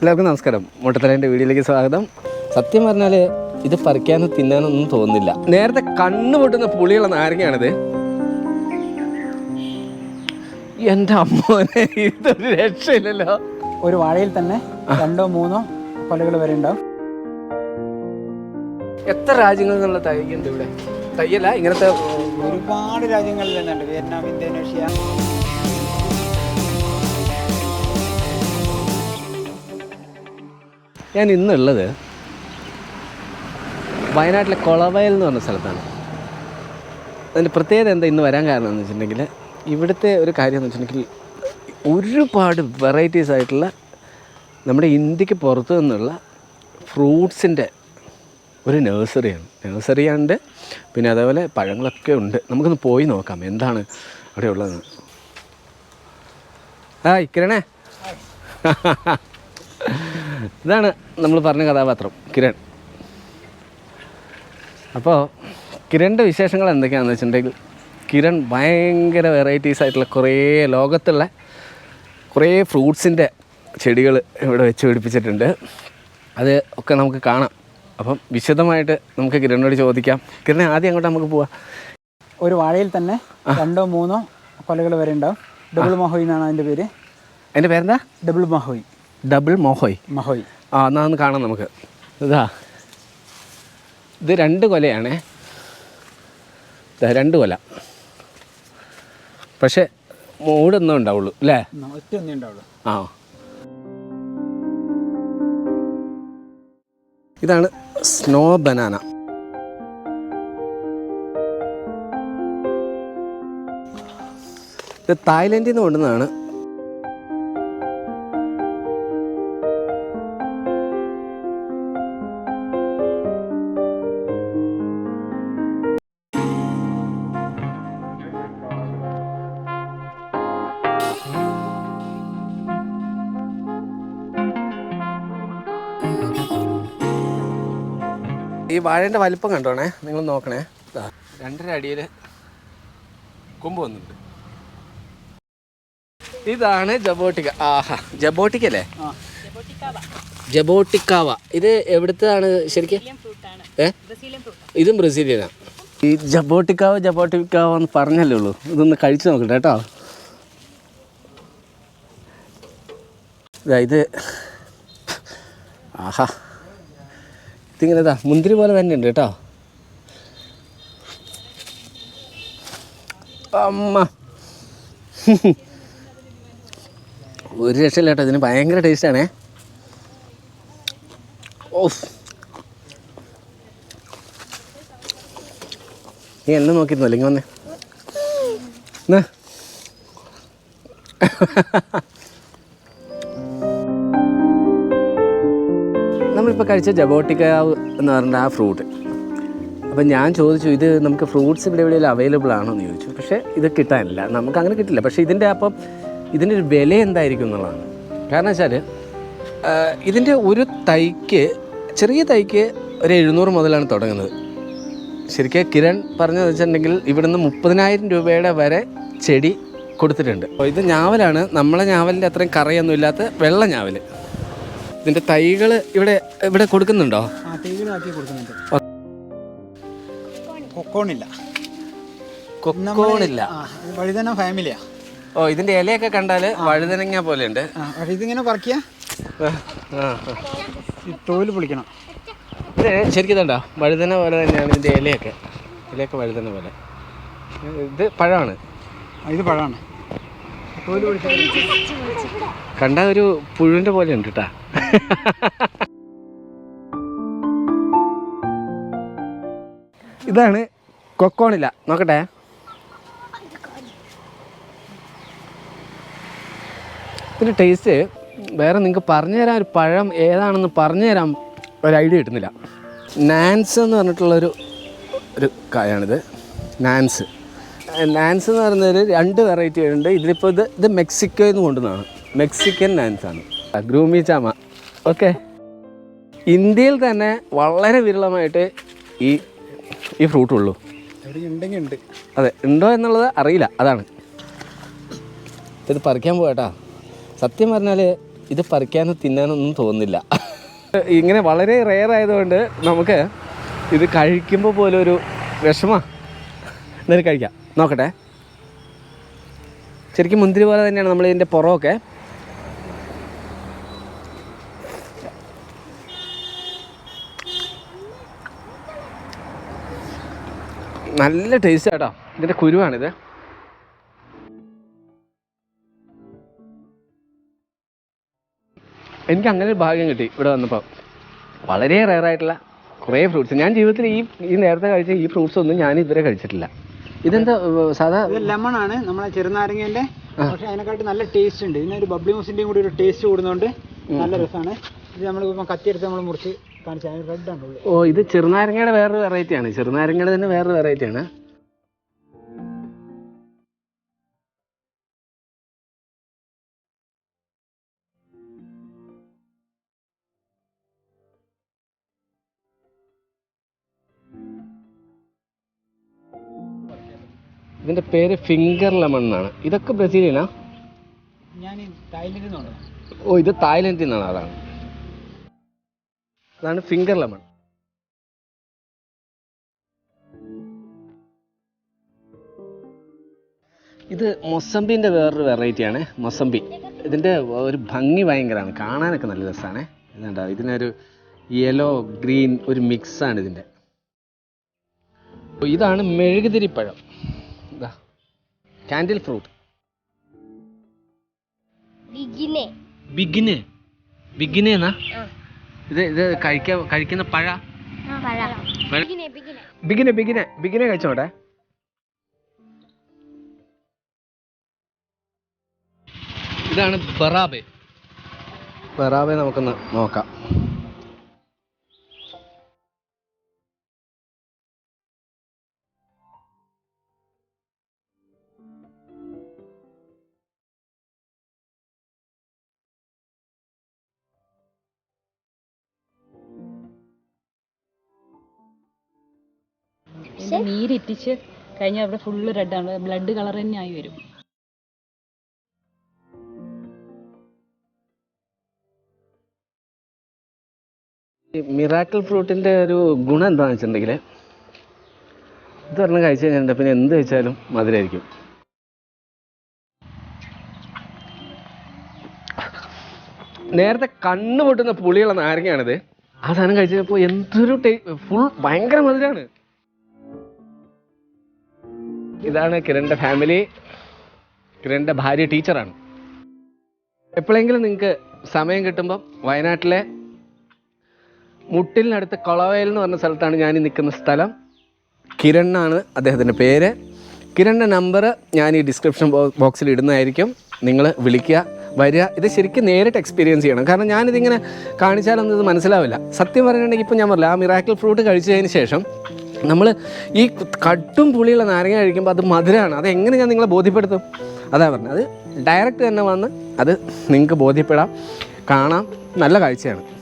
എല്ലാവർക്കും നമസ്കാരം. മുട്ടത്തലേന്റെ വീഡിയോയിലേക്ക് സ്വാഗതം. സത്യം പറഞ്ഞാൽ ഇത് പറിക്കാനോ തിന്നാനൊന്നും തോന്നുന്നില്ല. നേരത്തെ കണ്ണു പൊട്ടുന്ന പുളിയുള്ള നാരങ്ങയാണിത്. എന്റെ അമ്മോനെ ഇതൊരു രക്ഷയില്ലല്ലോ. ഒരു വാഴയിൽ തന്നെ രണ്ടോ മൂന്നോ കൊലകൾ വരെ ഉണ്ടാവും. എത്ര രാജ്യങ്ങളിൽ നിന്നുള്ള തയ്യുണ്ട് ഇവിടെ? തയ്യല്ല ഇങ്ങനത്തെ ഒരുപാട് രാജ്യങ്ങളിൽ നിന്നുണ്ട്. Vietnam Indonesia. ഞാൻ ഇന്നുള്ളത് വയനാട്ടിലെ കൊളവയൽ എന്ന് പറഞ്ഞ സ്ഥലത്താണ്. അതിന്റെ പ്രത്യേകത എന്താ ഇന്ന് വരാൻ കാരണം എന്ന് വെച്ചിട്ടുണ്ടെങ്കിൽ ഇവിടുത്തെ ഒരു കാര്യം എന്ന് വെച്ചിട്ടുണ്ടെങ്കിൽ ഒരുപാട് വെറൈറ്റീസ് ആയിട്ടുള്ള നമ്മുടെ ഇന്ത്യയ്ക്ക് പുറത്തു നിന്നുള്ള ഫ്രൂട്ട്സിന്റെ ഒരു നഴ്സറിയാണ് നഴ്സറി പിന്നെ അതേപോലെ പഴങ്ങളൊക്കെ ഉണ്ട്. നമുക്കൊന്ന് പോയി നോക്കാം എന്താണ് അവിടെ ഉള്ളതെന്ന് ആ കിരണേ ഇതാണ് നമ്മൾ പറഞ്ഞ കഥാപാത്രം കിരൺ. അപ്പോൾ കിരണിന്റെ വിശേഷങ്ങൾ എന്തൊക്കെയാണെന്ന് വെച്ചിട്ടുണ്ടെങ്കിൽ കിരൺ ഭയങ്കര വെറൈറ്റീസ് ആയിട്ടുള്ള കുറേ ലോകത്തുള്ള കുറേ ഫ്രൂട്ട്സിന്റെ ചെടികൾ ഇവിടെ വെച്ച് പിടിപ്പിച്ചിട്ടുണ്ട്. അത് ഒക്കെ നമുക്ക് കാണാം. അപ്പം വിശദമായിട്ട് നമുക്ക് കിരണിനോട് ചോദിക്കാം. കിരണെ ആദ്യം അങ്ങോട്ട് നമുക്ക് പോവാം. ഒരു വാഴയിൽ തന്നെ രണ്ടോ മൂന്നോ കൊലകൾ വരെ ഉണ്ടാവും. ഡബിൾ മഹോയി എന്നാണ് അതിന്റെ പേര്. അതിന്റെ പേരെന്താ? ഡബിൾ മഹോയ്. ഡബിൾ മൊഹോയ്. മൊഹോയ്. ആ എന്നാൽ ഒന്ന് കാണാം നമുക്ക്. ഇതാ. ഇത് രണ്ട് കൊലയാണേ. രണ്ട് കൊല. പക്ഷേ മൂടൊന്നും ഉണ്ടാവുള്ളൂ അല്ലേ? ആ. ഇതാണ് സ്നോ ബനാന. ഇത് തായ്ലൻഡിൽ നിന്ന് കൊണ്ടുവന്നതാണ് ഈ വാഴേന്റെ വലിപ്പം കണ്ടോണേ? നിങ്ങൾ നോക്കണേ. രണ്ടര അടിയിൽ കൊമ്പ് വന്നിട്ടുണ്ട്. ഇതാണ് ജബോട്ടിക്ക. ആഹാ. ജബോട്ടിക്ക അല്ലേ ജബോട്ടിക്കാവ. ഇത് എവിടുത്താണ് ശരിക്കും? ഏ? ഇതും ബ്രസീലിയനാണ് ഈ ജബോട്ടിക്കാവ് ജബോട്ടിക്കാവ് എന്ന് പറഞ്ഞല്ലേ ഉള്ളൂ. ഇതൊന്ന് കഴിച്ചു നോക്കട്ടെ കേട്ടോ. ഇത്. ആഹാ. ഇതിങ്ങനെ ഇതാ മുന്തിരി പോലെ തന്നെ ഉണ്ട് കേട്ടോ. അമ്മ. ഒരു രക്ഷയില്ല കേട്ടോ ഇതിന് ഭയങ്കര ടേസ്റ്റാണേ ഓഫ് നീ എന്നെ നോക്കിയിരുന്നോ? അല്ലെങ്കിൽ വന്നേ. എന്നാ? നമ്മളിപ്പോൾ കഴിച്ച ജബോട്ടിക്കാവ് എന്ന് പറഞ്ഞ ആ ഫ്രൂട്ട് അപ്പം ഞാൻ ചോദിച്ചു ഇത് നമുക്ക് ഫ്രൂട്ട്സ് ഇവിടെ എവിടെയെങ്കിലും അവൈലബിൾ ആണോ എന്ന് ചോദിച്ചു. പക്ഷേ ഇത് കിട്ടാനില്ല. നമുക്ക് അങ്ങനെ കിട്ടില്ല. പക്ഷേ ഇതിന്റെ അപ്പം ഇതിന്റെ ഒരു വില എന്തായിരിക്കും എന്നുള്ളതാണ്. കാരണം വെച്ചാൽ ഇതിന്റെ ഒരു തൈക്ക് ചെറിയ തൈക്ക് ഒരു എഴുന്നൂറ് മുതലാണ് തുടങ്ങുന്നത്. ശരിക്കും കിരൺ പറഞ്ഞത് വെച്ചിട്ടുണ്ടെങ്കിൽ ഇവിടുന്ന് മുപ്പതിനായിരം രൂപയുടെ വരെ ചെടി കൊടുത്തിട്ടുണ്ട്. അപ്പോൾ ഇത് ഞാവലാണ്. നമ്മളെ ഞാവലിന്റെ അത്രയും കറയൊന്നും ഇല്ലാത്ത വെള്ള ഞാവൽ ഇതിന്റെ തൈകൾ ഇവിടെ ഇവിടെ കൊടുക്കുന്നുണ്ടോ? കൊക്കോണില്ല. വഴുതന ഫാമിലിയാ. ഓ ഇതിന്റെ ഇലയൊക്കെ കണ്ടാൽ വഴുതനങ്ങ പോലെ ഉണ്ട് ഇതിങ്ങനെ തോൽ പൊളിക്കണം. ഇത് ശരിക്കും ഇതുണ്ടോ? വഴുതന പോലെ തന്നെയാണ് ഇതിന്റെ ഇലയൊക്കെ. ഇലയൊക്കെ വഴുതന പോലെ. ഇത് പഴമാണ്. ഇത് പഴമാണ്. കണ്ട ഒരു പുഴുവിന്റെ പോലെ ഉണ്ട് കേട്ടാ ഇതാണ് കൊക്കോണില്ല നോക്കട്ടെ. ഇതിന്റെ ടേസ്റ്റ് വേറെ നിങ്ങൾക്ക് പറഞ്ഞു തരാൻ ഒരു പഴം ഏതാണെന്ന് പറഞ്ഞു തരാൻ ഒരു ഐഡിയ കിട്ടുന്നില്ല. നാൻസ് എന്ന് പറഞ്ഞിട്ടുള്ളൊരു ഒരു കായാണിത്. നാൻസ്. നാൻസ് എന്ന് പറയുന്നത് രണ്ട് വെറൈറ്റി ഉണ്ട്. ഇതിലിപ്പോൾ ഇത് ഇത് മെക്സിക്കോയിൽ നിന്ന് കൊണ്ടുവന്നതാണ്. മെക്സിക്കൻ നാൻസാണ്. ഗ്രൂമി ചാമ. ഓക്കെ. ഇന്ത്യയിൽ തന്നെ വളരെ വിരളമായിട്ട് ഈ ഈ ഫ്രൂട്ട് ഉള്ളൂ. അതെ ഉണ്ടോ എന്നുള്ളത് അറിയില്ല അതാണ്. ഇത് പറിക്കാൻ പോകട്ടാ സത്യം പറഞ്ഞാൽ ഇത് പറിക്കാനോ തിന്നാനൊന്നും തോന്നില്ല ഇങ്ങനെ വളരെ റെയർ ആയതുകൊണ്ട് നമുക്ക് ഇത് കഴിക്കുമ്പോൾ പോലെ ഒരു വിഷമ. എന്തായാലും കഴിക്കാം. നോക്കട്ടെ. ശരിക്കും മുന്തിരി പോലെ തന്നെയാണ് നമ്മൾ ഇതിന്റെ പുറമൊക്കെ. നല്ല ടേസ്റ്റ് ആട്ടോ. ഇതിന്റെ കുരുവാണിത്. എനിക്ക് അങ്ങനെ ഒരു ഭാഗ്യം കിട്ടി ഇവിടെ വന്നപ്പോൾ വളരെ റെയർ ആയിട്ടുള്ള കുറേ ഫ്രൂട്ട്സ് ഞാൻ ജീവിതത്തിൽ ഈ ഈ നേരത്തെ കഴിച്ച ഈ ഫ്രൂട്ട്സ് ഒന്നും ഞാൻ ഇതുവരെ കഴിച്ചിട്ടില്ല. ഇതെന്താ സാധാ ലെമൺ ആണ്. നമ്മളെ ചെറുനാരങ്ങേന്റെ. പക്ഷെ അതിനെക്കാട്ടി നല്ല ടേസ്റ്റ് ഉണ്ട്. ഇതിനൊരു ബബ്ലി മൂസിന്റെയും കൂടി ഒരു ടേസ്റ്റ് കൂടുന്നതുകൊണ്ട് നല്ല രസമാണ് ഇത് നമ്മൾ ഇപ്പം കത്തിയെടുത്ത് നമ്മൾ മുറിച്ച് ഓ ഇത് ചെറുനാരങ്ങയുടെ വേറൊരു വെറൈറ്റി ആണ്. ചെറുനാരങ്ങയുടെ തന്നെ വേറൊരു വെറൈറ്റി ആണ്. ഇതിന്റെ പേര് ഫിംഗർ ലെമൺ എന്നാണ്. ഇതൊക്കെ ബ്രസീലിയനാ ഓ ഇത് തായ്ലൻഡിൽ നിന്നാണ് അതാണ് അതാണ് ഫിംഗർ ലെമൺ ഇത് മൊസംബിന്റെ വേറൊരു വെറൈറ്റിയാണ് മൊസമ്പി മൊസംബി. ഇതിന്റെ ഒരു ഭംഗി ഭയങ്കരമാണ്. കാണാനൊക്കെ നല്ല രസമാണ് ഇതുണ്ടോ? ഇതിനൊരു യെല്ലോ ഗ്രീൻ ഒരു മിക്സാണ് ഇതിന്റെ ഇതാണ് മെഴുകുതിരിപ്പഴം ഇതാ. കാൻഡിൽ ഫ്രൂട്ട് ബിഗിനെ ബിഗിനെ ബിഗിനെ എന്നാ. ഇത് ഇത് കഴിക്കാൻ കഴിക്കുന്ന പഴ? ബിഗിനെ ബിഗിനെ ബിഗിനെ കഴിച്ചോട്ടെ. ഇതാണ് ബറാബെ. ബറാബെ നമുക്കൊന്ന് നോക്കാം. നീരിറ്റിച്ച് കഴിഞ്ഞാൽ ഇവിടെ ഫുള്ള് ആണ്. ബ്ലഡ് കളർ തന്നെ ആയി വരും. മിറാക്കിൾ ഫ്രൂട്ടിന്റെ ഒരു ഗുണം എന്താണെന്ന് വെച്ചിട്ടുണ്ടെങ്കിൽ ഇത് പറഞ്ഞ് കഴിച്ചു കഴിഞ്ഞാൽ പിന്നെ എന്ത് കഴിച്ചാലും മധുരമായിരിക്കും നേരത്തെ കണ്ണ് പൊട്ടുന്ന പുളിയുള്ള നാരങ്ങയാണിത്. ആ സാധനം കഴിച്ചപ്പോൾ എന്തൊരു ടേ ഫുൾ ഭയങ്കര മധുരമാണ് ഇതാണ് കിരണിന്റെ ഫാമിലി കിരണിന്റെ ഭാര്യ ടീച്ചറാണ് എപ്പോഴെങ്കിലും നിങ്ങൾക്ക് സമയം കിട്ടുമ്പോൾ വയനാട്ടിലെ മുട്ടിലിനടുത്ത് കൊളവയൽ എന്ന് പറഞ്ഞ സ്ഥലത്താണ് ഞാൻ നിൽക്കുന്ന സ്ഥലം. കിരൺ ആണ് അദ്ദേഹത്തിന്റെ പേര്. കിരണിന്റെ നമ്പർ ഞാൻ ഈ ഡിസ്ക്രിപ്ഷൻ ബോക്സിൽ ഇടുന്നതായിരിക്കും. നിങ്ങൾ വിളിക്കുക വരിക. ഇത് ശരിക്കും നേരിട്ട് എക്സ്പീരിയൻസ് ചെയ്യണം. കാരണം ഞാനിതിങ്ങനെ കാണിച്ചാലൊന്നും ഇത് മനസ്സിലാവില്ല. സത്യം പറഞ്ഞിട്ടുണ്ടെങ്കിൽ ഇപ്പോൾ ഞാൻ പറഞ്ഞില്ല ആ മിറാക്കിൾ ഫ്രൂട്ട് കഴിച്ചതിന് ശേഷം നമ്മൾ ഈ കട്ടും പുളിയുള്ള നാരങ്ങ കഴിക്കുമ്പോൾ അത് മധുരമാണ് അത് എങ്ങനെ ഞാൻ നിങ്ങളെ ബോധ്യപ്പെടുത്തും? അതാ പറഞ്ഞത്. അത് ഡയറക്റ്റ് തന്നെ വന്ന് അത് നിങ്ങൾക്ക് ബോധ്യപ്പെടാം. കാണാം. നല്ല കാഴ്ചയാണ്.